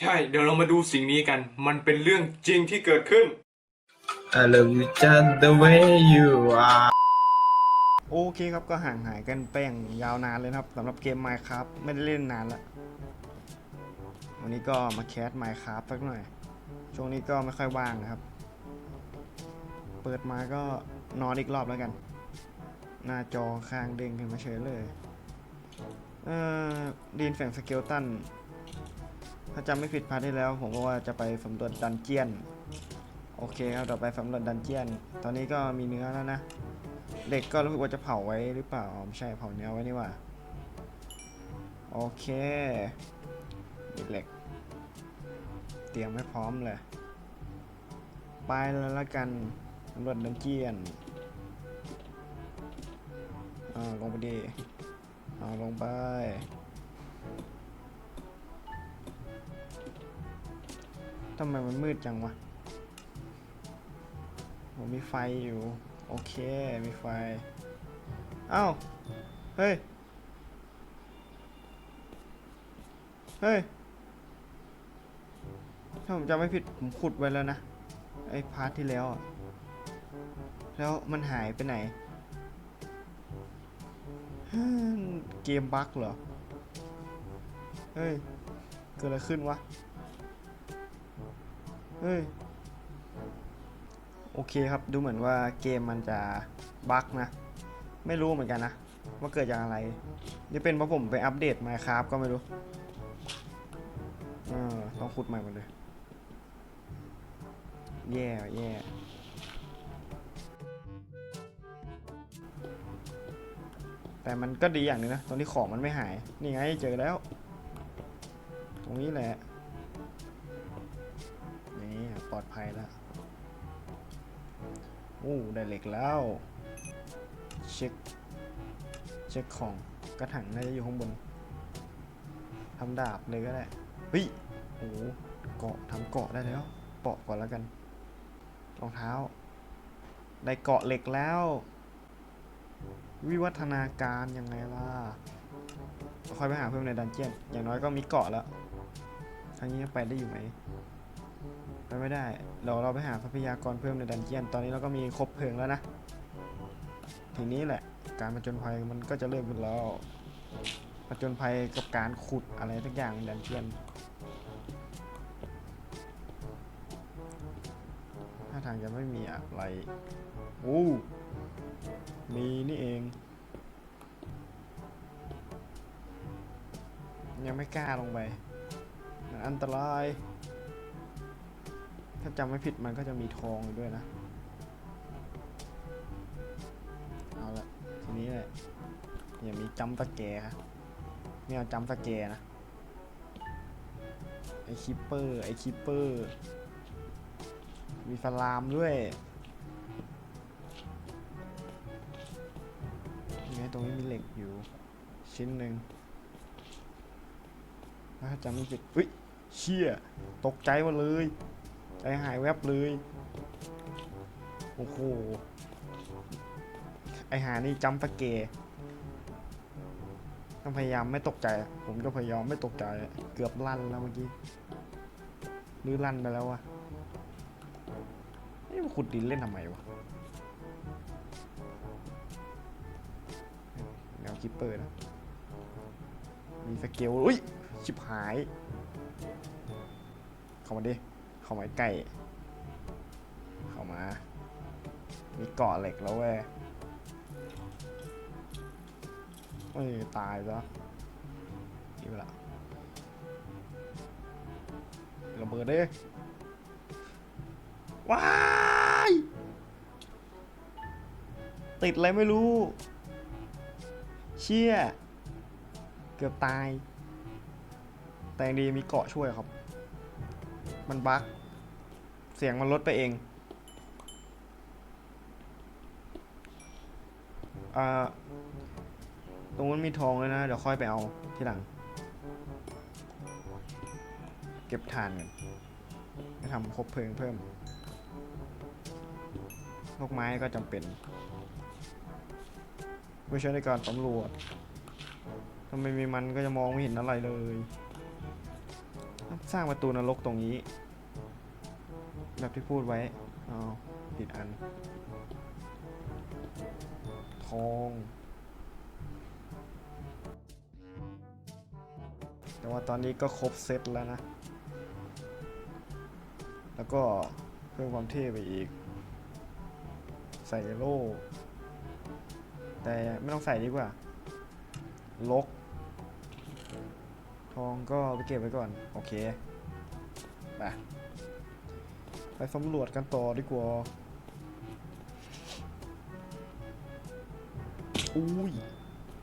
ใช่ เดี๋ยวเรามาดูสิ่งนี้กัน มันเป็นเรื่องจริงที่เกิดขึ้น I love you just the way you are โอเคครับก็ห่างหายกันไปอย่างยาวนานเลยนะครับสำหรับเกม Minecraft ไม่ได้เล่นนานแล้ววันนี้ก็มาแคส Minecraft สักหน่อย ช่วงนี้ก็ไม่ค่อยว่างนะครับ เปิดมาก็นอนอีกรอบแล้วกัน หน้าจอข้างเด้งขึ้นมาเฉยเลย เอ่อดีนแฝงสเกลตัน ถ้าจำไม่ผิดพาร์ทที่แล้ว ผมก็ว่าจะไปสำรวจดันเจียน โอเคครับเราไปสำรวจดันเจียน ตอนนี้ก็มีเนื้อแล้วนะเหล็กก็รู้สึกว่าจะเผาไว้หรือเปล่าอ๋อไม่ใช่เผาเนื้อไว้นี่ว่าโอเคเหล็ก เตรียมให้พร้อมเลย ไปแล้วละกันสำรวจดันเจียนอ่าลงไปดีอ่าลงไป ทำไมมันมืดจังวะผมมีไฟอยู่ โอเค มีไฟเอ้าเฮ้ย เฮ้ย ถ้าผมจำไม่ผิด ผมขุดไว้แล้วนะ ไอ้พาร์ทที่แล้วอะแล้วมันหายไปไหน เกมบั๊กเหรอ เฮ้ย เกิดอะไรขึ้นวะ ฮ้ย โอเคครับ ดูเหมือนว่าเกมมันจะบั๊กนะ ไม่รู้เหมือนกันนะ ว่าเกิดจากอะไรนี่เป็นเพราะผมไปอัปเดต Minecraft ก็ไม่รู้เออต้องขุดใหม่หมดเลย แย่แย่แต่มันก็ดีอย่างหนึงนะ ตอนนี้ของมันไม่หาย นี่ไงเจอแล้ว ตรงนี้แหละ แล้วโอ้ได้เหล็กแล้ว เช็ค เช็คของกระถางน่าจะอยู่ข้างบนทำดาบเลยก็ได้เฮ้ยโอ้เกาะทำเกาะได้แล้วเปาะก่อนแล้วกันรองเท้า ได้เกาะเหล็กแล้ว วิวัฒนาการยังไงล่ะค่อยไปหาเพิ่มในดันเจียนอย่างน้อยก็มีเกาะแล้วทางนี้ไปได้อยู่ไหม ไปไม่ได้เดี๋ยวเราไปหาทรัพยากรเพิ่มในดันเจียน ตอนนี้เราก็มีครบเพลิงแล้วนะ ทีนี้แหละ การผจญภัยมันก็จะเริ่มขึ้นแล้วผจญภัยกับการขุดอะไรสักอย่างในดันเจียน ถ้าทางจะไม่มีอะไรโอ้มีนี่เอง ยังไม่กล้าลงไป มันอันตราย ถ้าจำไม่ผิดมันก็จะมีทองอยู่ด้วยนะ เอาละทีนี้แหละอย่ามีจำตะแกครับไม่เอาจำตะแกนะ ไอคิปเปอร์ ไอคิปเปอร์ มีสลามด้วยยังไงตรงนี้มีเหล็กอยู่ ชิ้นหนึ่งถ้าจำไม่ผิดอุ้ยเชี่ย ตกใจหมดเลย ใจหายแวบเลย โอ้โห ไอหานี่จำตะเกต้องพยายามไม่ตกใจ ผมก็พยายามไม่ตกใจ เกือบลั่นแล้วเมื่อกี้หรือลั่นไปแล้ววะนี่มาขุดดินเล่นทำไมวะแนวคิปเปอร์นะ มีสเกล อุ้ย ชิบหาย เข้ามาดิ เข้ามาใกล้ เข้ามา มีเกาะเหล็กแล้วเว้ยเอ้ยตายซะนี่ไปละระเบิดดิว้ายติดอะไรไม่รู้ เชี่ย เกือบตาย แต่งดีมีเกาะช่วยครับ มันบั๊กเสียงมันลดไปเองอ่าตรงนั้นมีทองเลยนะ เดี๋ยวค่อยไปเอาทีหลัง เก็บถ่านกันให้ทำครบเพลิงเพิ่มลูกไม้ก็จำเป็นเพื่ใช้ในการสำรวจถ้าไม่มีมันก็จะมองไม่เห็นอะไรเลย สร้างประตูนรกตรงนี้ แบบที่พูดไว้เอาผิดอัน ทอง แต่ว่าตอนนี้ก็ครบเซตแล้วนะ แล้วก็เพิ่มความเท่ไปอีก ใส่โล่ แต่ไม่ต้องใส่ดีกว่า ลก ทองก็ไปเก็บไว้ก่อน โอเค ไป ไปสำรวจกันต่อดีกว่า อุ้ย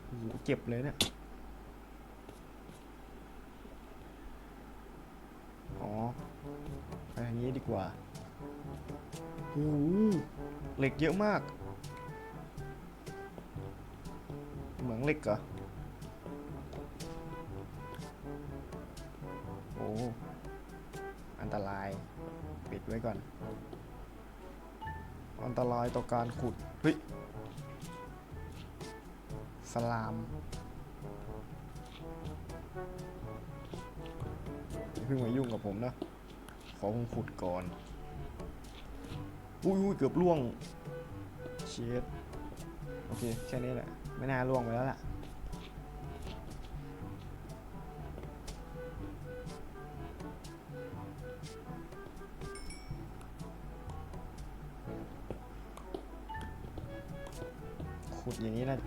โหเจ็บเลยเนี่ย อ๋อ ไปทางนี้ดีกว่าโอ้โหเหล็กเยอะมาก เหมืองเหล็กเหรอ อันตราย ปิดไว้ก่อน อันตรายต่อการขุด เฮ้ย สลามเพิ่งมายุ่งกับผมนะ ขอผมขุดก่อน อุ้ยอุยเกือบล่วง เชดโอเค แค่นี้แหละ ไม่น่าล่วงไปแล้วล่ะ อย่างนี้นะ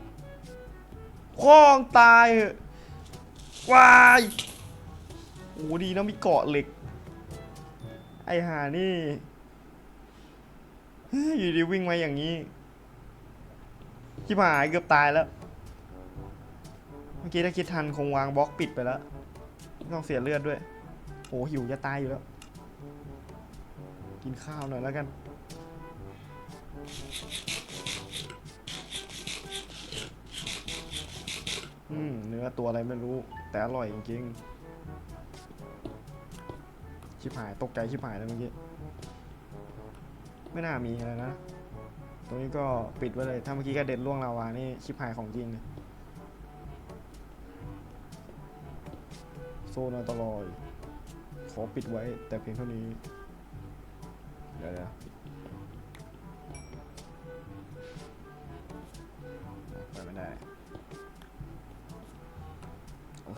คล้องตายเหอะวายโอ้ดีนะมีเกาะเหล็ก ไอหานี่ อยู่ดีวิ่งมาอย่างนี้ชิบหายเกือบตายแล้ว เมื่อกี้ถ้าคิดทันคงวางบล็อกปิดไปแล้ว ต้องเสียเลือดด้วย โอ้หิวจะตายอยู่แล้ว กินข้าวหน่อยแล้วกัน อืมเนื้อตัวอะไรไม่รู้ แต่อร่อยจริงๆ ชิบหายตกใจชิบหายเลยเมื่อกี้ ไม่น่ามีอะไรนะ ตรงนี้ก็ปิดไว้เลย ถ้าเมื่อกี้กระเด็นล่วงลาวานี่ชิบหายของจริงเลยโซนอันตรายขอปิดไว้แต่เพียงเท่านี้ เดี๋ยวเ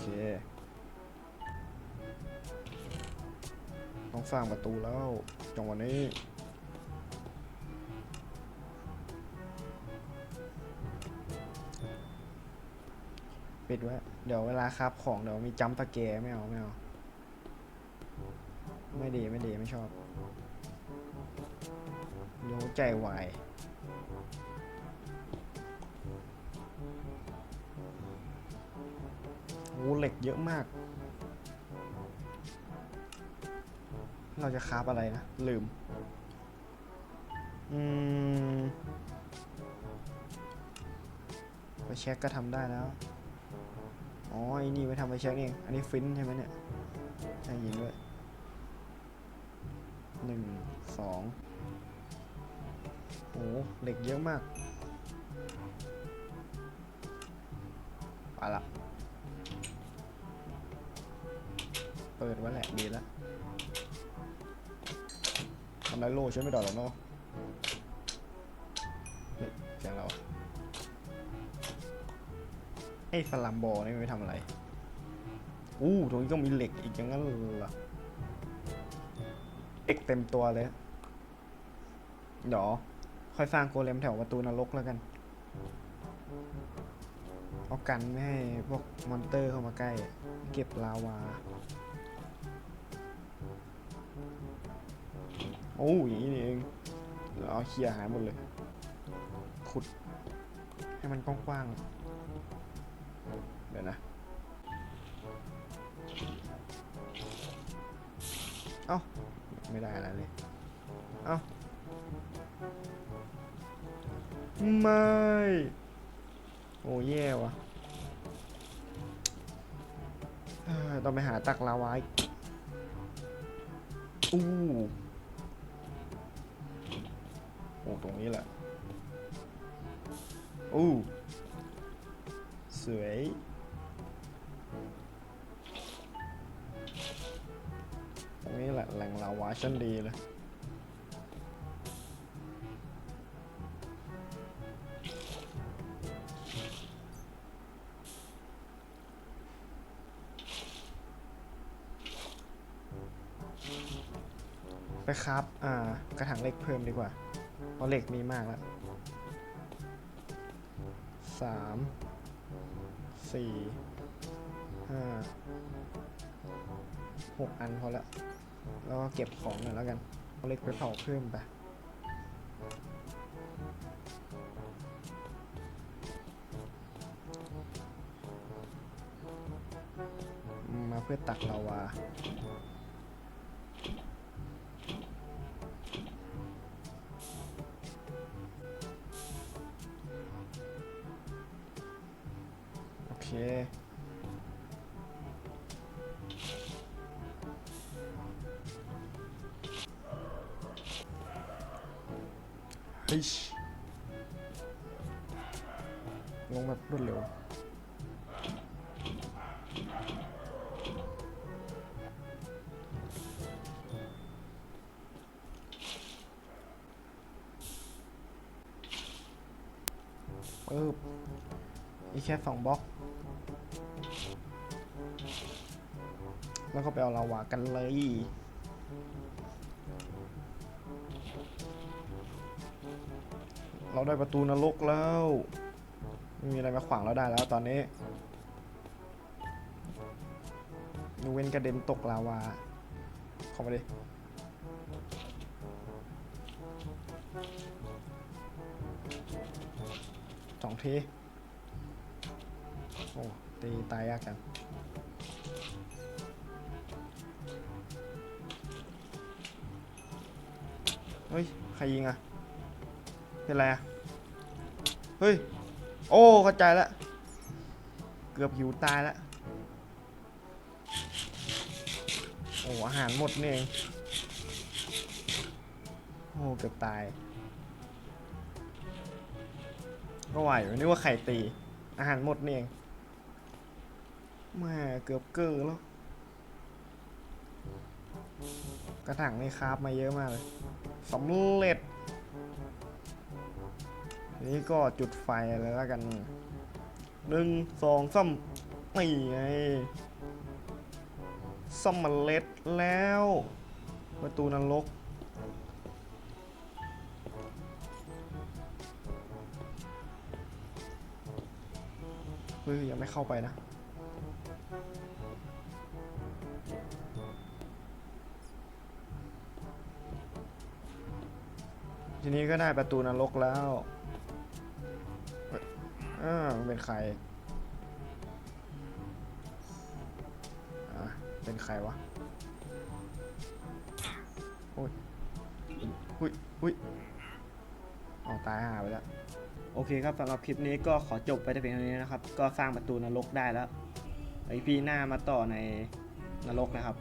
เค ต้องสร้างประตูแล้วจังหวะนี้ปิดไว้ เดี๋ยวเวลาครับของเดี๋ยวมีจัมตะแกไม่เอา ไม่เอา ไม่ดี ไม่ดี ไม่ชอบเดี๋ยใจวาย อ้เหล็กเยอะมาก เราจะคราบอะไรนะ ลืม อืม ไปเช็คก็ทำได้แล้ว อ๋อไอ้นี่ไปทำไปเช็คเอง อันนี้ฟินใช่ไหมเนี่ย ใช่ยิงด้วยหนึ่งสองโอ้เหล็กเยอะมากไปละ เปิดไว้แหละดีแล้วทำไรโลใช้ไม่ได้หรอกเนาะเฮ้ยเสียงเราไอ้สลัมบอนี่ไม่ทำอะไร อู้ตรงนี้ก็มีเหล็กอีกอย่างนั้นเหรอเอกเต็มตัวเลย เดี๋ยวค่อยสร้างโกเลมแถวประตูนรกแล้วกัน เอากันไม่ให้พวกมอนเตอร์เข้ามาใกล้ เก็บลาวา โอ้อย่างนี้นี่เองแล้วเอาเคลียร์หายหมดเลย ขุด ให้มันกว้างๆเดี๋ยวนะ เอ้า ไม่ได้อะไรเลย เอ้า ไม่ โอ้แย่ว่ะต้องไปหาตักลาวาอีกอู้โอ้ตรงนี้แหละอู้สวยตรงนี้แหละแหล่งลาวาชั้นดีเลยไปครับ อ่า กระถางเล็กเพิ่มดีกว่า เพราะเหล็กมีมากแล้วสามสี่ห้าหกอันพอละแล้วก็เก็บของหน่อยแล้วกันเอาเหล็กไปเผาเพิ่มไปมาเพื่อตักลาวา เฮ้ยลงแบบรวดเร็วปึ๊บอีกแค่สองบล็อก แล้วก็ไปเอาลาวากันเลย เราได้ประตูนรกแล้วไม่มีอะไรมาขวางเราได้แล้วตอนนี้ยกเว้นกระเด็นตกลาวาเข้ามาดิสองทีโอ้ตีตายยากจังเฮ้ย ใครยิงอะ เป็นไรอะเฮ้ย โอ้เข้าใจแล้วเกือบหิวตายแล้วโอ้อาหารหมดนี่เอง โอ้เกือบตาย ก็ว่าอยู่นึกว่าไข่ตี อาหารหมดนี่เองแม่เกือบเกอแล้ว กระถางนี่คราบมาเยอะมากเลยสำเร็จ นี้ก็จุดไฟเลยแล้วกันหนึ่งสองสามนี่ไงสำเร็จแล้ว ประตูนรกเฮ้ยยังไม่เข้าไปนะทีนี้ก็ได้ประตูนรกแล้ว อ่ามันเป็นใคร อ่าเป็นใครวะโอ้ยอุ้ยอุ้ยเอาตายห่าไปแล้ว โอเคครับสำหรับคลิปนี้ก็ขอจบไปแต่เพียงเท่านี้นะครับ ก็สร้างประตูนรกได้แล้วไอพีหน้ามาต่อในนรกนะครับ